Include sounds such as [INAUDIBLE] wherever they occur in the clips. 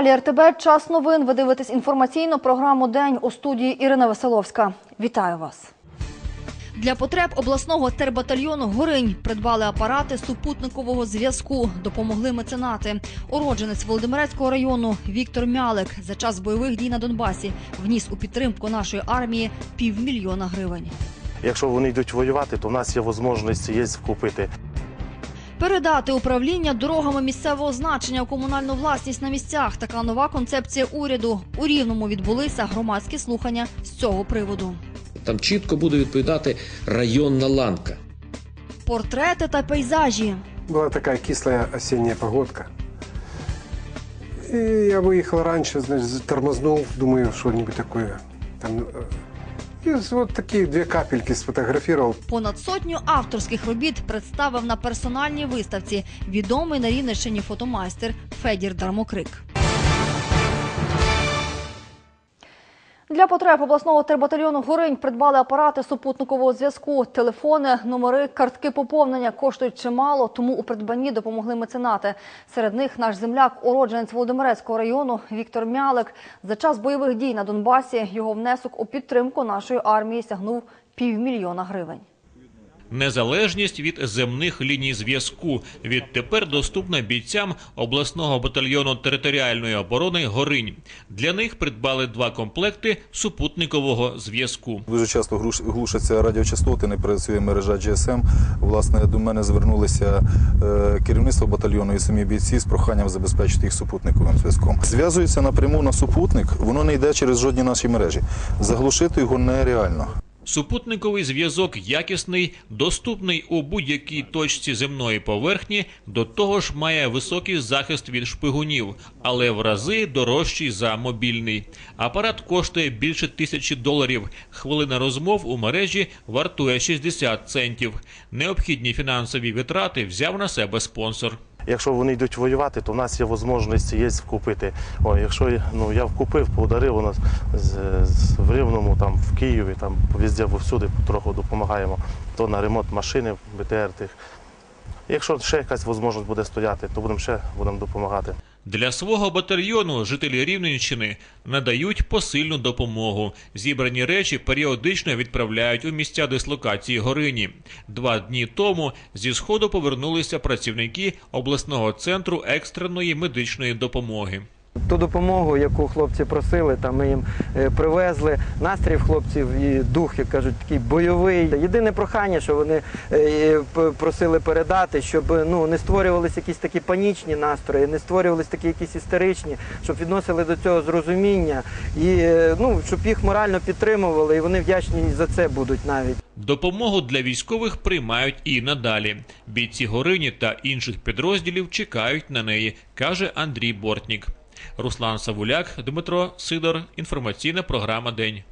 На телеканалі РТБ час новин. Ви дивитесь інформаційну програму День у студії Ірина Веселовська. Вітаю вас. Для потреб обласного тербатальйону Горинь придбали апарати супутникового зв'язку. Допомогли меценати. Уродженець Володимирецького району Віктор Мялик за час бойових дій на Донбасі вніс у підтримку нашої армії півмільйона гривень. Якщо вони йдуть воювати, то в нас є можливість є купити. Передати управління дорогами місцевого значення у комунальну власність на місцях. Така нова концепція уряду. У рівному відбулися громадські слухання з цього приводу. Там чітко буде відповідати районна ланка. Портрети та пейзажі. Была такая кислая осенняя погодка. И я выехал раньше, значит, тормознул, думаю, что-нибудь такое. Там, э, и вот такие две капельки сфотографировал. Понад сотню авторських робіт представив на персональній виставці відомий на Рівненщині фотомайстер Федір Дармокрик. Для потреб обласного тербатальйону Горинь придбали апарати супутникового зв'язку. Телефони, номери, картки поповнення коштують чимало, тому у придбанні допомогли меценати. Серед них наш земляк, уродженець Володимирецького району Віктор Мялик. За час бойових дій на Донбасі його внесок у підтримку нашої армії сягнув півмільйона гривень. Незалежність від земних ліній зв'язку відтепер доступна бійцям обласного батальйону територіальної оборони Горинь. Для них придбали два комплекти супутникового зв'язку. Дуже часто глуш- глушаться радіочастоти, не працює мережа GSM. Власне, до мене звернулися е, керівництво батальйону і самі бійці з проханням забезпечити їх супутниковим зв'язком. Зв'язується напряму на супутник, воно не йде через жодні наші мережі. Заглушити його нереально. Супутниковий зв'язок якісний, доступний у будь-якій точці земної поверхні, до того ж має високий захист від шпигунів, але в рази дорожчий за мобільний. Апарат коштує більше тисячі доларів. Хвилина розмов у мережі вартує 60 центів. Необхідні фінансові витрати взяв на себе спонсор. Якщо вони йдуть воювати, то в нас є можливість є вкупити. О, якщо ну, я вкупив, подарив у нас в Рівному, там, в Києві, там везде, всюди потроху допомагаємо. То на ремонт машини, БТР тих. Якщо ще якась можливість буде стояти, то будемо ще будемо допомагати. Для свого батальйону жителі Рівненщини надають посильну допомогу. Зібрані речі періодично відправляють у місця дислокації Горині. Два дні тому зі сходу повернулися працівники обласного центру екстреної медичної допомоги. Ту допомогу, яку хлопці просили, там ми їм е, привезли. Настрій хлопців і дух, як кажуть, такий бойовий. Єдине прохання, що вони е, просили передати, щоб ну не створювалися якісь такі панічні настрої, не створювалися такі якісь істеричні, щоб відносили до цього з розуміння і е, ну щоб їх морально підтримували, і вони вдячні за це будуть навіть. Допомогу для військових приймають і надалі. Бійці Горині та інших підрозділів чекають на неї, каже Андрій Бортнік. Руслан Савуляк, Дмитро Сидор. Інформаційна програма День.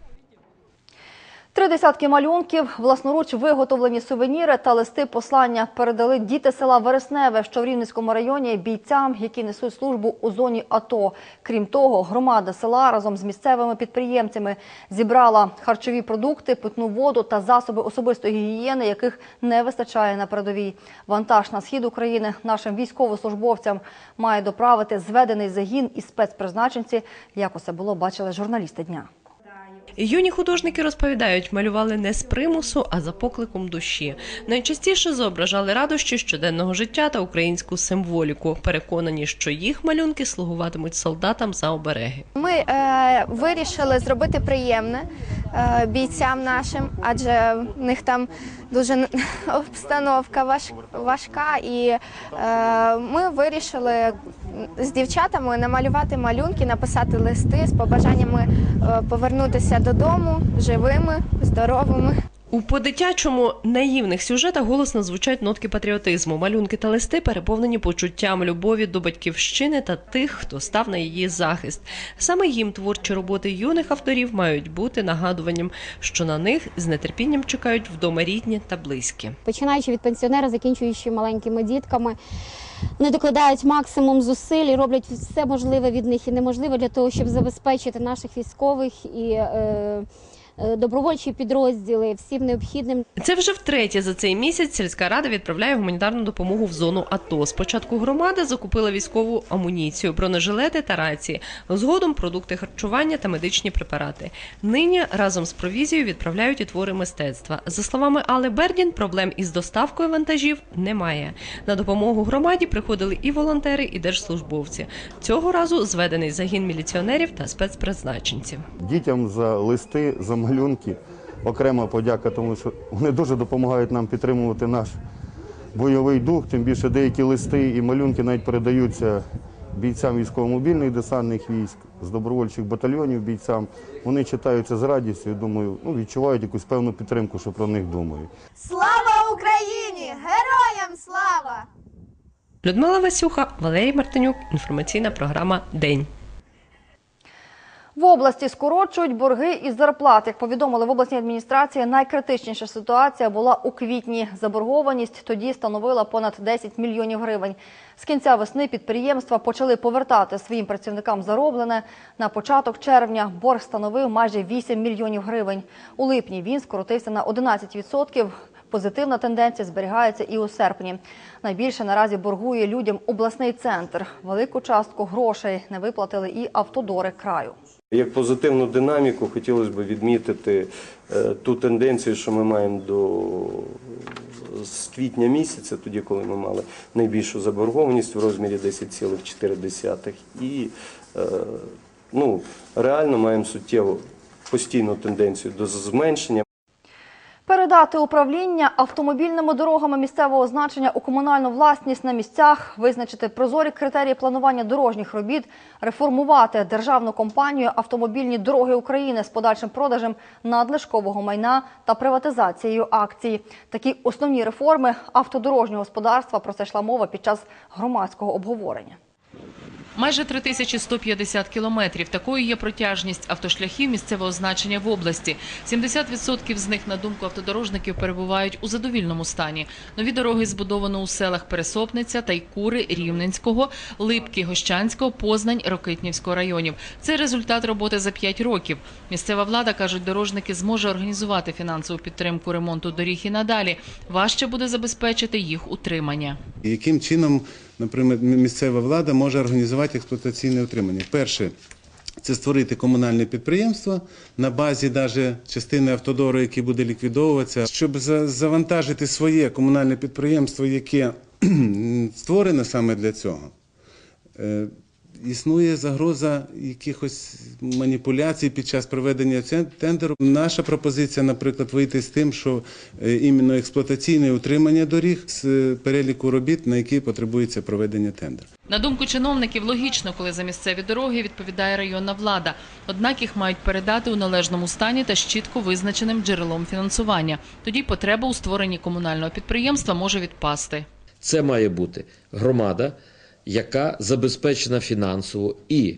Три десятки малюнків, власноруч виготовлені сувеніри та листи послання передали діти села Вересневе, що в Рівненському районі, бійцям, які несуть службу у зоні АТО. Крім того, громада села разом з місцевими підприємцями зібрала харчові продукти, питну воду та засоби особистої гігієни, яких не вистачає на передовій. Вантаж на схід України нашим військовослужбовцям має доправити зведений загін і спецпризначенці. Як усе було, бачили журналісти дня. Юні художники розповідають, малювали не з примусу, а за покликом душі. Найчастіше зображали радощі щоденного життя та українську символіку. Переконані, що їх малюнки слугуватимуть солдатам за обереги. Ми е, вирішили зробити приємне е, бійцям нашим, адже в них там дуже [LAUGHS] обстановка важ, важка, і е, ми вирішили з дівчатами намалювати малюнки, написати листи з побажаннями е, повернутися додому живими, здоровими. У по-дитячому наївних сюжетах голосно звучать нотки патріотизму. Малюнки та листи переповнені почуттям любові до батьківщини та тих, хто став на її захист. Саме їм творчі роботи юних авторів мають бути нагадуванням, що на них з нетерпінням чекають вдома рідні та близькі. починаючи від пенсіонера, закінчуючи маленькими дітками. Вони докладають максимум зусиль і роблять все можливе від них і неможливе для того, щоб забезпечити наших військових і е, добровольчі підрозділи всім необхідним Це вже втретє за цей місяць сільська рада відправляє гуманітарну допомогу в зону АТО. Спочатку громада закупила військову амуніцію, бронежилети та рації. Згодом продукти харчування та медичні препарати. Нині разом з провізією відправляють і твори мистецтва. За словами Алли Бердін, проблем із доставкою вантажів немає. На допомогу громаді приходили і волонтери, і держслужбовці. Цього разу зведений загін міліціонерів та спецпризначенців. дітям за листи, за малюнки. Окрема подяка, тому що вони дуже допомагають нам підтримувати наш бойовий дух. Тим більше деякі листи і малюнки навіть передаються бійцям військово-мобільних десантних військ, з добровольчих батальйонів бійцям. Вони читаються з радістю і думаю, ну, відчувають якусь певну підтримку, що про них думають. Слава Україні! Героям слава! Людмила Васюха, Валерій Мартинюк. Інформаційна програма День. В області скорочують борги із зарплат. Як повідомили в обласній адміністрації, найкритичніша ситуація була у квітні. Заборгованість тоді становила понад 10 мільйонів гривень. З кінця весни підприємства почали повертати своїм працівникам зароблене. На початок червня борг становив майже 8 мільйонів гривень. У липні він скоротився на 11%. Позитивна тенденція зберігається і у серпні. Найбільше наразі боргує людям обласний центр. Велику частку грошей не виплатили і автодори краю. Як позитивну динаміку хотілося б відмітити е, ту тенденцію, що ми маємо до з квітня місяця, тоді, коли ми мали найбільшу заборгованість в розмірі 10,4. І е, ну, реально маємо суттєву постійну тенденцію до зменшення. Передати управління автомобільними дорогами місцевого значення у комунальну власність на місцях, визначити прозорі критерії планування дорожніх робіт, реформувати державну компанію Автомобільні дороги України з подальшим продажем надлишкового майна та приватизацією акцій. Такі основні реформи автодорожнього господарства про це йшла мова під час громадського обговорення. Майже 3150 кілометрів. Такою є протяжність автошляхів місцевого значення в області. 70% з них, на думку автодорожників, перебувають у задовільному стані. Нові дороги збудовано у селах Пересопниця, Тайкури, Рівненського, Липки, Гощанського, Познань, Рокитнівського районів. Це результат роботи за 5 років. Місцева влада, кажуть дорожники, зможе організувати фінансову підтримку ремонту доріг і надалі. Важче буде забезпечити їх утримання. Яким чином, наприклад, місцева влада може організувати експлуатаційне утримання? Перше, це створити комунальне підприємство на базі навіть частини автодору, який буде ліквідовуватися, щоб завантажити своє комунальне підприємство, яке [CLEARS THROAT] створене саме для цього. Існує загроза якихось маніпуляцій під час проведення тендеру. Наша пропозиція, наприклад, вийти з тим, що е, іменно експлуатаційне утримання доріг з е, переліку робіт, на які потребується проведення тендеру. На думку чиновників, логічно, коли за місцеві дороги відповідає районна влада. Однак їх мають передати у належному стані та з чітко визначеним джерелом фінансування. Тоді потреба у створенні комунального підприємства може відпасти. Це має бути громада, яка забезпечена фінансово і,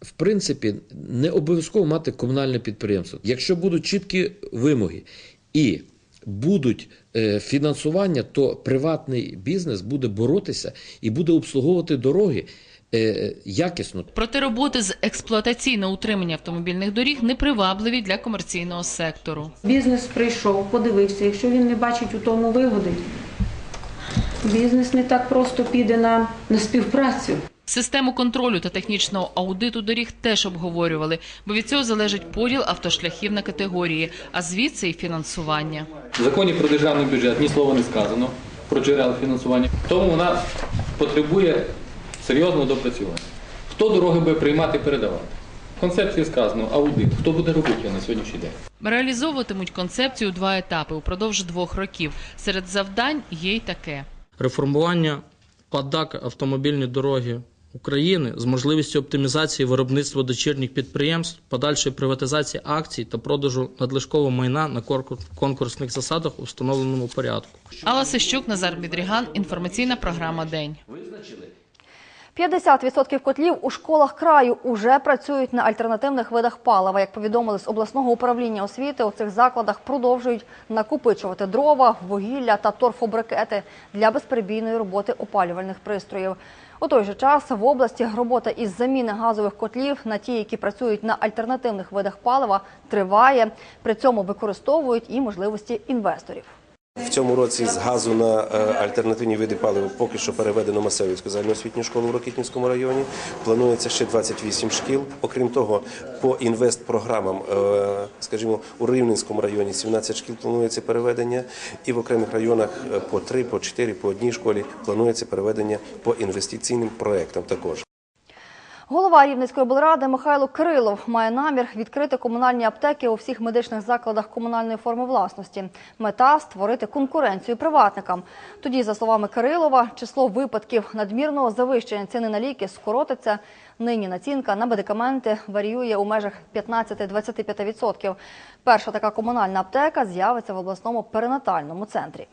в принципі, не обов'язково мати комунальне підприємство. Якщо будуть чіткі вимоги і будуть е, фінансування, то приватний бізнес буде боротися і буде обслуговувати дороги е, якісно. Проте роботи з експлуатаційного утримання автомобільних доріг непривабливі для комерційного сектору. Бізнес прийшов, подивився. Якщо він не бачить у тому вигоди, бізнес не так просто піде на, на співпрацю. Систему контролю та технічного аудиту доріг теж обговорювали, бо від цього залежить поділ автошляхів на категорії, а звідси і фінансування. В законі про державний бюджет ні слова не сказано про джерела фінансування. Тому вона потребує серйозного допрацювання. Хто дороги буде приймати і передавати? Концепції сказано аудит. Хто буде робити на сьогоднішній день? Реалізовуватимуть концепцію два етапи упродовж двох років. Серед завдань є й таке. Реформування ПАДАК автомобільні дороги України з можливістю оптимізації виробництва дочірніх підприємств, подальшої приватизації акцій та продажу надлишкового майна на конкурсних засадах у встановленому порядку. Алла Сищук, Назар Бідріган. Інформаційна програма День. 50% котлів у школах краю уже працюють на альтернативних видах палива. Як повідомили з обласного управління освіти, у цих закладах продовжують накопичувати дрова, вугілля та торфобрикети для безперебійної роботи опалювальних пристроїв. У той же час в області робота із заміни газових котлів на ті, які працюють на альтернативних видах палива, триває. При цьому використовують і можливості інвесторів. В цьому році з газу на е, альтернативні види палива поки що переведено Масевівську загальноосвітню школу в Рокитнівському районі. Планується ще 28 шкіл. Окрім того, по інвестпрограмам, е, скажімо, у Рівненському районі 17 шкіл планується переведення, і в окремих районах е, по 3, по 4, по одній школі планується переведення по інвестиційним проектам також. Голова Рівненської облради Михайло Кирилов має намір відкрити комунальні аптеки у всіх медичних закладах комунальної форми власності. Мета створити конкуренцію приватникам. Тоді, за словами Кирилова, число випадків надмірного завищення ціни на ліки скоротиться. Нині націнка на медикаменти варіює у межах 15-25%. Перша така комунальна аптека з'явиться в обласному перинатальному центрі.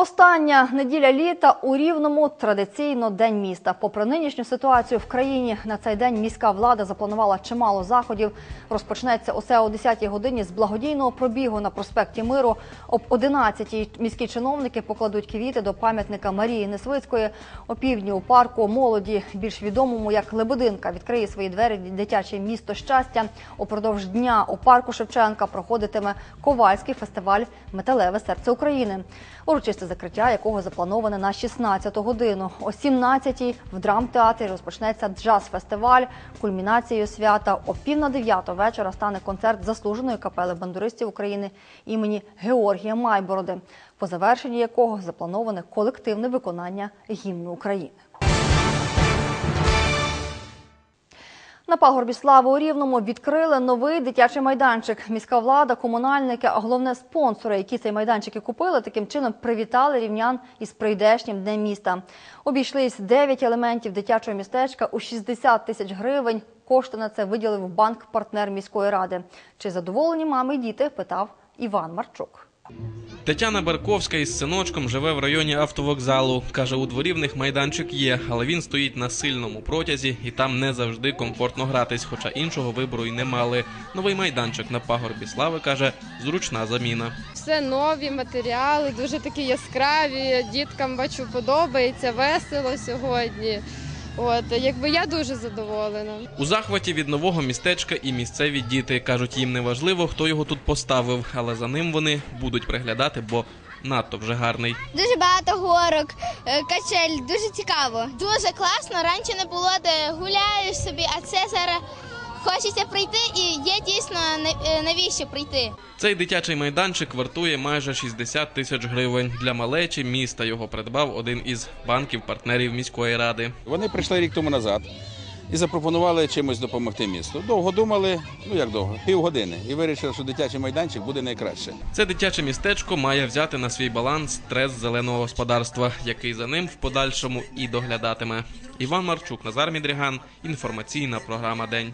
Остання неділя літа у Рівному традиційно день міста. Попри нинішню ситуацію в країні, на цей день міська влада запланувала чимало заходів. Розпочнеться усе о 10-й годині з благодійного пробігу на проспекті Миру. Об 11-й міські чиновники покладуть квіти до пам'ятника Марії Несвицької. О півдні у парку молоді, більш відомому як Лебединка, відкриє свої двері дитяче місто щастя. Упродовж дня у парку Шевченка проходитиме ковальський фестиваль Металеве серце України. Урочисте закриття якого заплановане на 16-ту годину. О 17-й в драмтеатрі розпочнеться джаз-фестиваль. Кульмінацією свята о пів на дев'ятого вечора стане концерт заслуженої капели бандуристів України імені Георгія Майбороди, по завершенні якого заплановане колективне виконання гімну України. На пагорбі слави у Рівному відкрили новий дитячий майданчик. Міська влада, комунальники, а головне спонсори, які цей майданчик і купили, таким чином привітали рівнян із прийдешнім днем міста. Обійшлись 9 елементів дитячого містечка у 60 тисяч гривень. Кошти на це виділив банк-партнер міської ради. Чи задоволені мами і діти? Питав Іван Марчук. Тетяна Барковська із синочком живе в районі автовокзалу. Каже, у дворі в них майданчик є, але він стоїть на сильному протязі і там не завжди комфортно гратись, хоча іншого вибору й не мали. Новий майданчик на пагорбі слави каже, зручна заміна. Все нові матеріали, дуже такі яскраві. Діткам бачу, подобається, весело сьогодні. От якби я дуже задоволена. У захваті від нового містечка і місцеві діти кажуть, їм не важливо, хто його тут поставив, але за ним вони будуть приглядати, бо надто вже гарний. Дуже багато горок, е, качель, дуже цікаво. Дуже класно. Раніше не було де гуляєш собі, а це зараз хочеться прийти і є дійсно е, навіщо прийти. Цей дитячий майданчик вартує майже 60 тисяч гривень. Для малечі міста його придбав один із банків-партнерів міської ради. Вони прийшли рік тому назад і запропонували чимось допомогти місту. Довго думали, ну як довго, півгодини, і вирішили, що дитячий майданчик буде найкраще. Це дитяче містечко має взяти на свій баланс стрес зеленого господарства, який за ним в подальшому і доглядатиме. Іван Марчук, Назар Мідріган. Інформаційна програма День.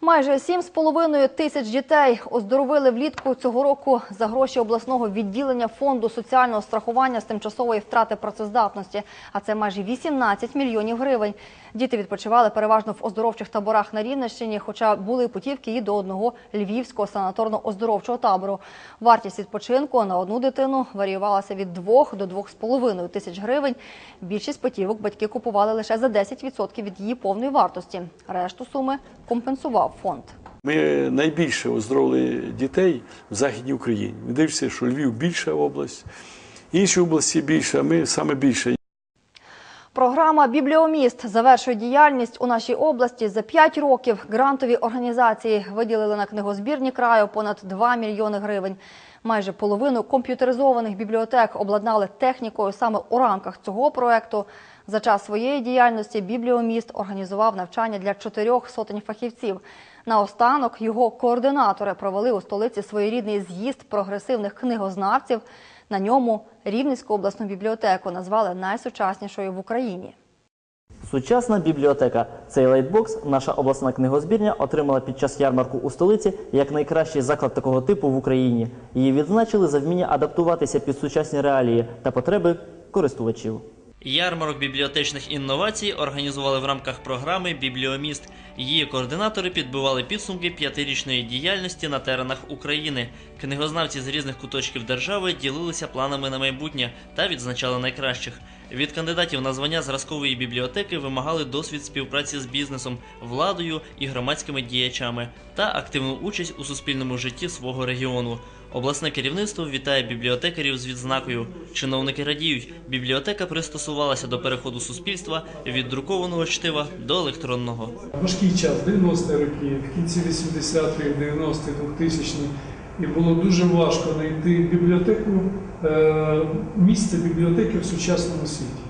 Майже 7,5 тисяч дітей оздоровили влітку цього року за гроші обласного відділення фонду соціального страхування з тимчасової втрати працездатності. А це майже 18 мільйонів гривень. Діти відпочивали переважно в оздоровчих таборах на Рівненщині, хоча були путівки і до одного львівського санаторно-оздоровчого табору. Вартість відпочинку на одну дитину варіювалася від 2 до 2,5 тисяч гривень. Більшість путівок батьки купували лише за 10% від її повної вартості. Решту суми компенсував фонд. Ми найбільше оздоровили дітей в Західній Україні. Дивишся, що Львів більша область, інші області більше, ми саме більше. Програма Бібліоміст завершує діяльність у нашій області. За 5 років грантові організації виділили на книгозбірні краю понад 2 мільйони гривень. Майже половину комп'ютеризованих бібліотек обладнали технікою саме у рамках цього проекту. За час своєї діяльності Бібліоміст організував навчання для чотирьох сотень фахівців. Наостанок його координатори провели у столиці своєрідний з'їзд прогресивних книгознавців. На ньому Рівненську обласну бібліотеку назвали найсучаснішою в Україні. Сучасна бібліотека. Цей лайтбокс наша обласна книгозбірня отримала під час ярмарку у столиці як найкращий заклад такого типу в Україні. Її відзначили за вміння адаптуватися під сучасні реалії та потреби користувачів. Ярмарок бібліотечних інновацій організували в рамках програми Бібліоміст. Її координатори підбивали підсумки п'ятирічної діяльності на теренах України. Книгознавці з різних куточків держави ділилися планами на майбутнє та відзначали найкращих. Від кандидатів на звання зразкової бібліотеки вимагали досвід співпраці з бізнесом, владою і громадськими діячами та активну участь у суспільному житті свого регіону. Обласне керівництво вітає бібліотекарів з відзнакою. Чиновники радіють, бібліотека пристосувалася до переходу суспільства від друкованого чтива до електронного. Важкий час, 90-ті роки, в кінці 80-х, 90-х, 2000-х. І було дуже важко знайти бібліотеку, е, місце бібліотеки в сучасному світі.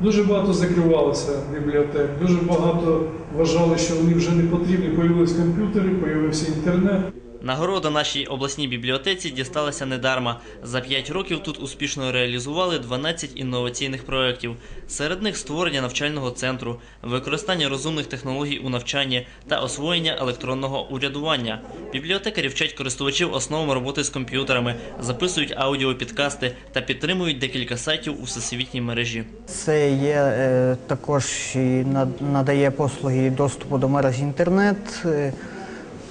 Дуже багато закривалося бібліотек, дуже багато вважали, що вони вже не потрібні. Появились комп'ютери, появився інтернет. Нагорода нашій обласній бібліотеці дісталася недарма. За 5 років тут успішно реалізували 12 інноваційних проєктів. Серед них створення навчального центру, використання розумних технологій у навчанні та освоєння електронного урядування. Бібліотекарі вчать користувачів основам роботи з комп'ютерами, записують аудіопідкасти та підтримують декілька сайтів у всесвітній мережі. Це є е, також і над- надає послуги доступу до мережі інтернет, е,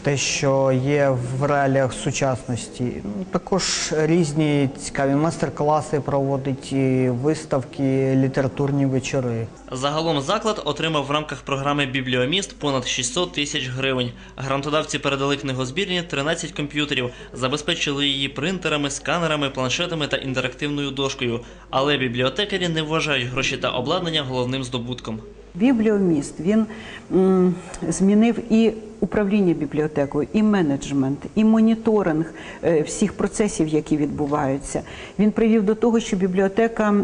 те, що є в реаліях сучасності. Ну, Також різні цікаві майстер-класи проводить, і виставки, літературні вечори. Загалом заклад отримав в рамках програми Бібліоміст понад 600 тисяч гривень. Грантодавці передали книгозбірні 13 комп'ютерів, забезпечили її принтерами, сканерами, планшетами та інтерактивною дошкою. Але бібліотекарі не вважають гроші та обладнання головним здобутком. Бібліоміст він змінив і управління бібліотекою, і менеджмент, і моніторинг е, всіх процесів, які відбуваються. Він привів до того, що бібліотека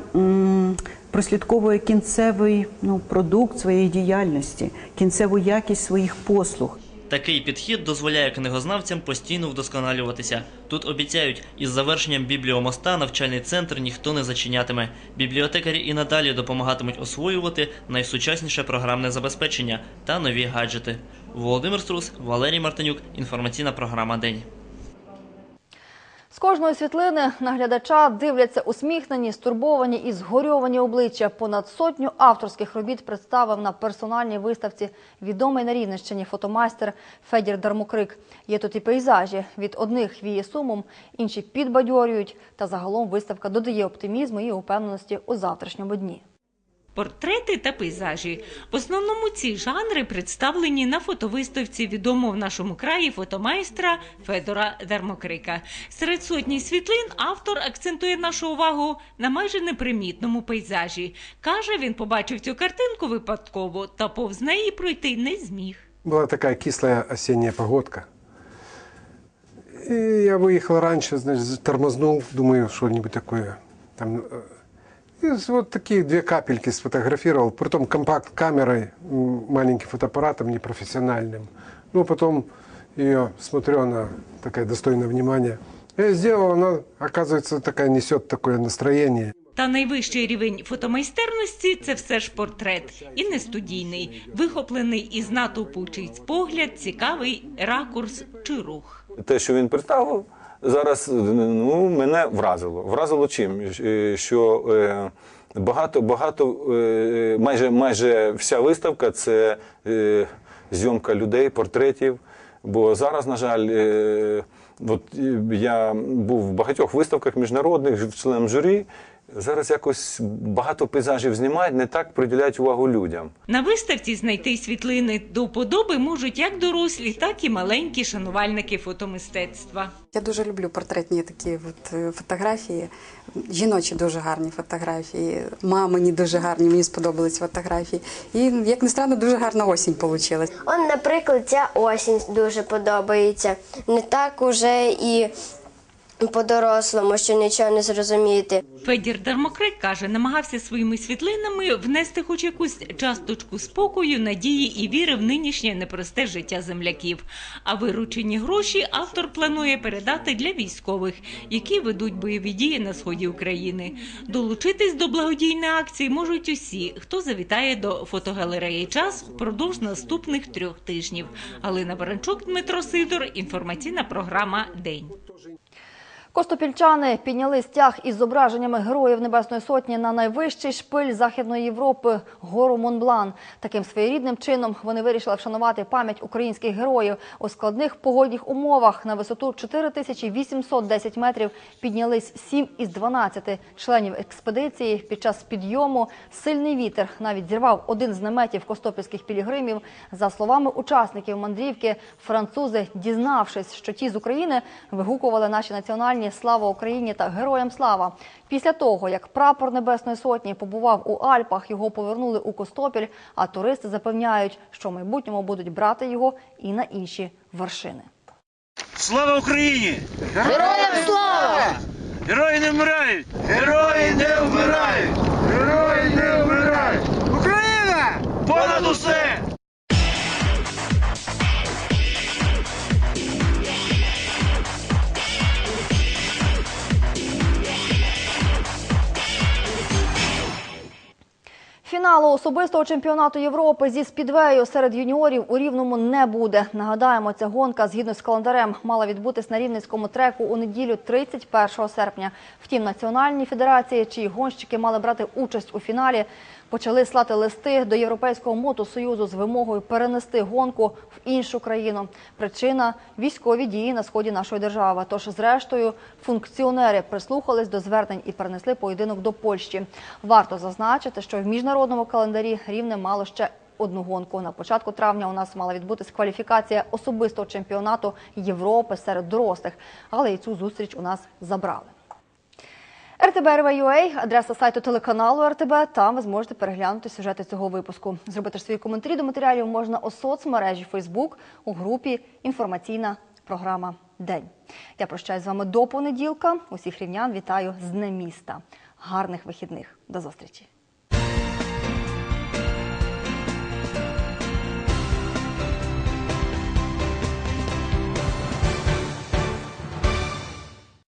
прослідковує кінцевий ну, продукт своєї діяльності, кінцеву якість своїх послуг. Такий підхід дозволяє книгознавцям постійно вдосконалюватися. Тут обіцяють, із завершенням бібліомоста навчальний центр ніхто не зачинятиме. Бібліотекарі і надалі допомагатимуть освоювати найсучасніше програмне забезпечення та нові гаджети. Володимир Струс, Валерій Мартинюк. Інформаційна програма День. З кожної світлини наглядача дивляться усміхнені, стурбовані і згорьовані обличчя. Понад сотню авторських робіт представив на персональній виставці відомий на Рівненщині фотомайстер Федір Дармокрик. Є тут і пейзажі. Від одних віє сумом, інші підбадьорюють. Та загалом виставка додає оптимізму і упевненості у завтрашньому дні. Портрети та пейзажі. В основному ці жанри представлені на фотовиставці відомого в нашому краї фотомайстра Федора Дармокрика. Серед сотні світлин автор акцентує нашу увагу на майже непримітному пейзажі. Каже, він побачив цю картинку випадково та повз неї пройти не зміг. Была такая кислая осенняя погодка. И я выехал раньше, значит, тормознул, думаю, что-нибудь такое. Там, э, и вот такие две капельки сфотографировал, притом компакт-камерой, маленьким фотоаппаратом непрофессиональным. Ну, потом ее смотрю, она такая достойная внимания. Я сделал, она, оказывается, такая несет такое настроение. Та найвищий рівень фотомайстерності це все ж портрет, і не студійний, вихоплений із натовпу чийсь погляд, цікавий ракурс чи рух. те, що він представив, зараз ну, мене вразило. Вразило чим? Е, Що е, багато, багато, е, майже, майже вся виставка це зйомка людей, портретів. Бо зараз, на жаль, от я був в багатьох виставках міжнародних, членом журі. Зараз якось багато пейзажів знімають, не так приділяють увагу людям. На виставці знайти світлини до вподоби можуть як дорослі, так і маленькі шанувальники фотомистецтва. Я дуже люблю портретні такі от е, фотографії. Жіночі дуже гарні фотографії, мамині дуже гарні, мені сподобались фотографії. І, як не странно, дуже гарна осінь вийшла. Он, наприклад, ця осінь дуже подобається. Не так уже і по-дорослому, що нічого не зрозуміти. Федір Дармокрик каже, намагався своїми світлинами внести хоч якусь часточку спокою, надії і віри в нинішнє непросте життя земляків. А виручені гроші автор планує передати для військових, які ведуть бойові дії на сході України. Долучитись до благодійної акції можуть усі, хто завітає до фотогалереї час впродовж наступних трьох тижнів. Галина Баранчук, Дмитро Сидор. Інформаційна програма День. Костопільчани підняли стяг із зображеннями героїв Небесної Сотні на найвищий шпиль Західної Європи – гору Монблан. Таким своєрідним чином вони вирішили вшанувати пам'ять українських героїв. У складних погодних умовах на висоту 4810 метрів піднялись 7 із 12 членів експедиції. Під час підйому сильний вітер навіть зірвав один з наметів костопільських пілігримів. За словами учасників мандрівки, французи, дізнавшись, що ті з України вигукували наші національні «Слава Україні» та «Героям слава». Після того, як прапор Небесної Сотні побував у Альпах, його повернули у Костопіль, а туристи запевняють, що в майбутньому будуть брати його і на інші вершини. Слава Україні! Героям слава! Герої не вмирають! Герої не вмирають! Герої не вмирають! Україна! Понад усе! Фіналу особистого чемпіонату Європи зі спідвею серед юніорів у Рівному не буде. Нагадаємо, ця гонка згідно з календарем мала відбутись на Рівненському треку у неділю 31 серпня. Втім, національні федерації, чиї гонщики мали брати участь у фіналі, почали слати листи до Європейського мотосоюзу з вимогою перенести гонку в іншу країну. Причина військові дії на сході нашої держави. Тож, зрештою, функціонери прислухались до звернень і перенесли поєдинок до Польщі. Варто зазначити, що в міжнародному календарі рівне мало ще. Одну гонку на початку травня у нас мала відбутись кваліфікація особистого чемпіонату Європи серед дорослих, але і цю зустріч у нас забрали. РТБ адреса сайту телеканалу РТБ. Там ви зможете переглянути сюжети цього випуску. Зробити ж свої коментарі до матеріалів можна у соцмережі Фейсбук у групі Інформаційна програма День. Я прощаюсь з вами до понеділка. Усіх рівнян вітаю з Днем міста. Гарних вихідних. До зустрічі.